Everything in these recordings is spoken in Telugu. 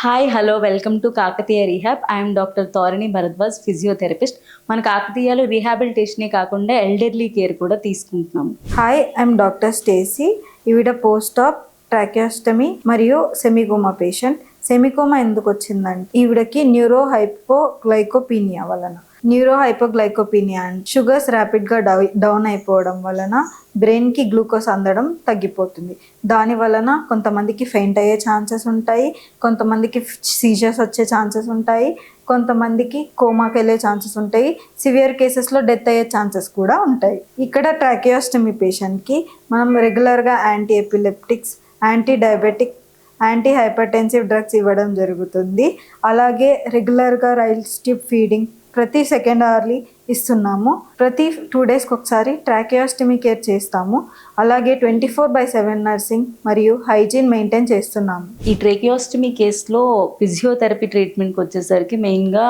Hi hello welcome to Kakatiya rehab I'm doctor Torani Bharadwaj physiotherapist మన కాకతీయలో రీహాబిలిటేషనే కాకుండా ఎల్డర్లీ కేర్ కూడా తీసుకుంటున్నాము హాయ్ ఐఎమ్ డాక్టర్ స్టేసీ ఈవిడ పోస్ట్ ఆప్ ట్రాకియోస్టమీ మరియు సెమికోమా పేషెంట్ సెమికోమా ఎందుకు వచ్చిందంటే ఈవిడకి న్యూరో హైపోగ్లైకోపీనియా వలన. న్యూరో హైపోగ్లైకోపీనియా అండ్ షుగర్స్ ర్యాపిడ్గా డౌ డౌన్ అయిపోవడం వలన బ్రెయిన్కి గ్లూకోజ్ అందడం తగ్గిపోతుంది. దాని వలన కొంతమందికి ఫెయింట్ అయ్యే ఛాన్సెస్ ఉంటాయి కొంతమందికి సీజర్స్ వచ్చే ఛాన్సెస్ ఉంటాయి కొంతమందికి కోమాకి వెళ్ళే ఛాన్సెస్ ఉంటాయి సివియర్ కేసెస్లో డెత్ అయ్యే ఛాన్సెస్ కూడా ఉంటాయి. ఇక్కడ ట్రాకియోస్టమీ పేషెంట్కి మనం రెగ్యులర్గా anti epileptics anti diabetic anti hypertensive drugs ఇవ్వడం జరుగుతుంది. అలాగే రెగ్యులర్గా రైల్ స్టిప్ ఫీడింగ్ ప్రతి సెకండ్ అవర్లీ ఇస్తున్నాము. ప్రతి టూ డేస్కి ఒకసారి ట్రాకియాస్టమీ కేర్ చేస్తాము. అలాగే twenty four by seven nursing మరియు హైజీన్ మెయింటైన్ చేస్తున్నాము. ఈ ట్రేకియోస్టమీ కేసులో ఫిజియోథెరపీ ట్రీట్మెంట్కి వచ్చేసరికి మెయిన్గా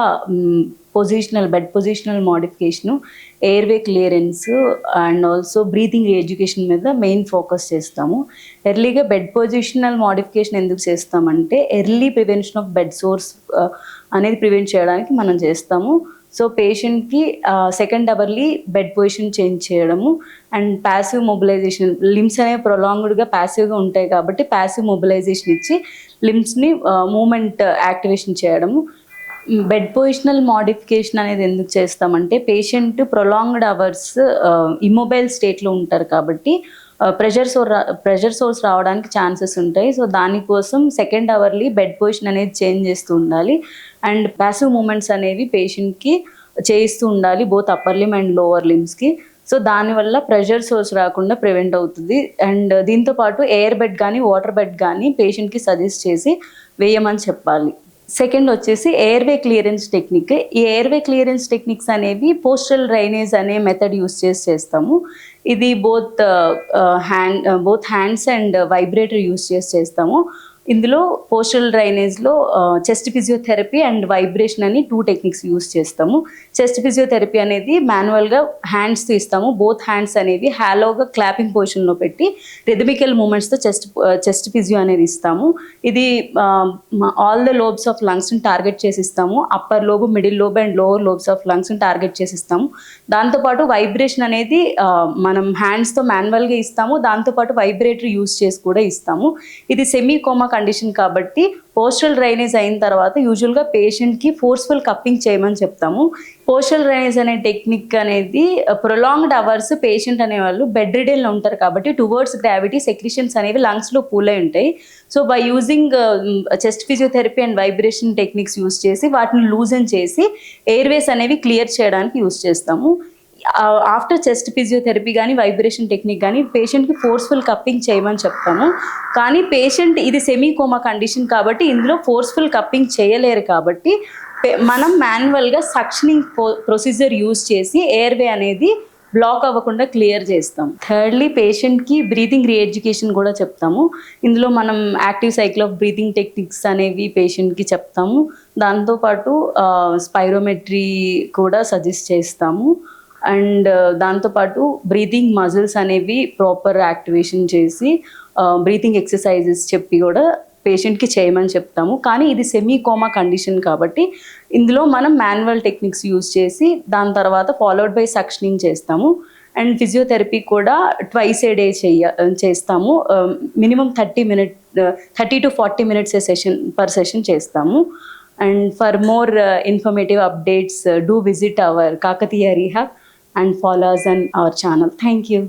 positional bed positional modification airway clearance and also breathing education మీద మెయిన్ ఫోకస్ చేస్తాము. ఎర్లీగా బెడ్ పొజిషనల్ మోడిఫికేషన్ ఎందుకు చేస్తామంటే early prevention of bed sores అనేది ప్రివెంట్ చేయడానికి మనం చేస్తాము. సో పేషెంట్కి second hourly bed position change చేయడము అండ్ ప్యాసివ్ మొబిలైజేషన్. లిమ్స్ అనేవి ప్రొలాంగ్డ్గా ప్యాసివ్గా ఉంటాయి కాబట్టి ప్యాసివ్ మొబిలైజేషన్ ఇచ్చి లిమ్స్ని మూమెంట్ యాక్టివేషన్ చేయడము. బెడ్ పొజిషనల్ మాడిఫికేషన్ అనేది ఎందుకు చేస్తామంటే పేషెంట్ ప్రొలాంగ్డ్ అవర్స్ ఇమ్మొబైల్ స్టేట్లో ఉంటారు కాబట్టి ప్రెషర్ సోర్ ప్రెషర్ సోర్స్ రావడానికి ఛాన్సెస్ ఉంటాయి. సో దానికోసం సెకండ్ అవర్లీ బెడ్ పొజిషన్ అనేది చేంజ్ చేస్తూ ఉండాలి. అండ్ ప్యాసివ్ మూమెంట్స్ అనేవి పేషెంట్కి చేయిస్తూ ఉండాలి both upper limb and lower లిమ్స్కి so దానివల్ల ప్రెషర్ సోర్స్ రాకుండా ప్రివెంట్ అవుతుంది. అండ్ దీంతో పాటు ఎయిర్ బెడ్ కానీ వాటర్ బెడ్ కానీ పేషెంట్కి సజెస్ట్ చేసి వేయమని చెప్పాలి. సెకండ్ వచ్చేసి ఎయిర్వే క్లియరెన్స్ టెక్నిక్. ఈ ఎయిర్వే క్లియరెన్స్ టెక్నిక్స్ అనేవి పోస్టల్ డ్రైనేజ్ అనే మెథడ్ యూస్ చేసి చేస్తాము. ఇది both hand both hands and vibrator use చేసి చేస్తాము. ఇందులో పోస్టల్ డ్రైనేజ్లో చెస్ట్ ఫిజియోథెరపీ అండ్ వైబ్రేషన్ అని టూ టెక్నిక్స్ యూస్ చేస్తాము. చెస్ట్ ఫిజియోథెరపీ అనేది మాన్యువల్గా హ్యాండ్స్ ఇస్తాము. బోత్ హ్యాండ్స్ అనేవి హ్యాలోగా క్లాపింగ్ పొజిషన్లో పెట్టి రెథమికల్ మూమెంట్స్తో చెస్ట్ చెస్ట్ ఫిజియో అనేది ఇస్తాము. ఇది ఆల్ ద లోబ్స్ ఆఫ్ లంగ్స్ని టార్గెట్ చేసి ఇస్తాము. Upper lobe middle lobe and lower lobes of లంగ్స్ని target చేసి ఇస్తాము. దాంతోపాటు వైబ్రేషన్ అనేది మనం హ్యాండ్స్తో మాన్యువల్గా ఇస్తాము. దాంతోపాటు వైబ్రేటరీ యూస్ చేసి కూడా ఇస్తాము. ఇది సెమీ కోమా కండిషన్ కాబట్టి పోస్టల్ డ్రైనేజ్ అయిన తర్వాత యూజువల్గా పేషెంట్కి ఫోర్స్ఫుల్ కప్పింగ్ చేయమని చెప్తాము. పోస్టల్ డ్రైనేజ్ అనే టెక్నిక్ అనేది ప్రొలాంగ్డ్ అవర్స్ పేషెంట్ అనేవాళ్ళు బెడ్ రిడెల్లో ఉంటారు కాబట్టి టువర్డ్స్ గ్రావిటీ సెక్రిషన్స్ అనేవి లంగ్స్లో పూల్ అయి ఉంటాయి. So by using chest physiotherapy and vibration techniques use చేసి వాటిని లూజన్ చేసి ఎయిర్వేస్ అనేవి క్లియర్ చేయడానికి యూస్ చేస్తాము. ఆఫ్టర్ చెస్ట్ ఫిజియోథెరపీ కానీ వైబ్రేషన్ టెక్నిక్ కానీ పేషెంట్కి ఫోర్స్ఫుల్ కప్పింగ్ చేయమని చెప్తాము కానీ పేషెంట్ ఇది సెమీ కోమా కండిషన్ కాబట్టి ఇందులో ఫోర్స్ఫుల్ కప్పింగ్ చేయలేరు కాబట్టి మనం మాన్యువల్గా సక్షనింగ్ ప్రొసీజర్ యూస్ చేసి ఎయిర్వే అనేది బ్లాక్ అవ్వకుండా క్లియర్ చేస్తాం. థర్డ్లీ పేషెంట్కి బ్రీతింగ్ రీఎడ్యుకేషన్ కూడా చెప్తాము. ఇందులో మనం active cycle of breathing techniques అనేవి పేషెంట్కి చెప్తాము. దాంతోపాటు స్పైరోమెట్రీ కూడా సజెస్ట్ చేస్తాము. అండ్ దాంతోపాటు బ్రీతింగ్ మజిల్స్ అనేవి ప్రాపర్ యాక్టివేషన్ చేసి బ్రీతింగ్ ఎక్సర్సైజెస్ చెప్పి కూడా పేషెంట్కి చేయమని చెప్తాము. కానీ ఇది సెమీ కోమా కండిషన్ కాబట్టి ఇందులో మనం మాన్యువల్ టెక్నిక్స్ యూజ్ చేసి దాని తర్వాత ఫాలోడ్ బై సక్షనింగ్ చేస్తాము. అండ్ ఫిజియోథెరపీ కూడా ట్వైస్ ఏ డే చెయ్య చేస్తాము. Minimum thirty minute thirty to forty minutes session per session చేస్తాము. And for more informative updates do visit our Kakatiya rehab. And follow us on our channel. Thank you.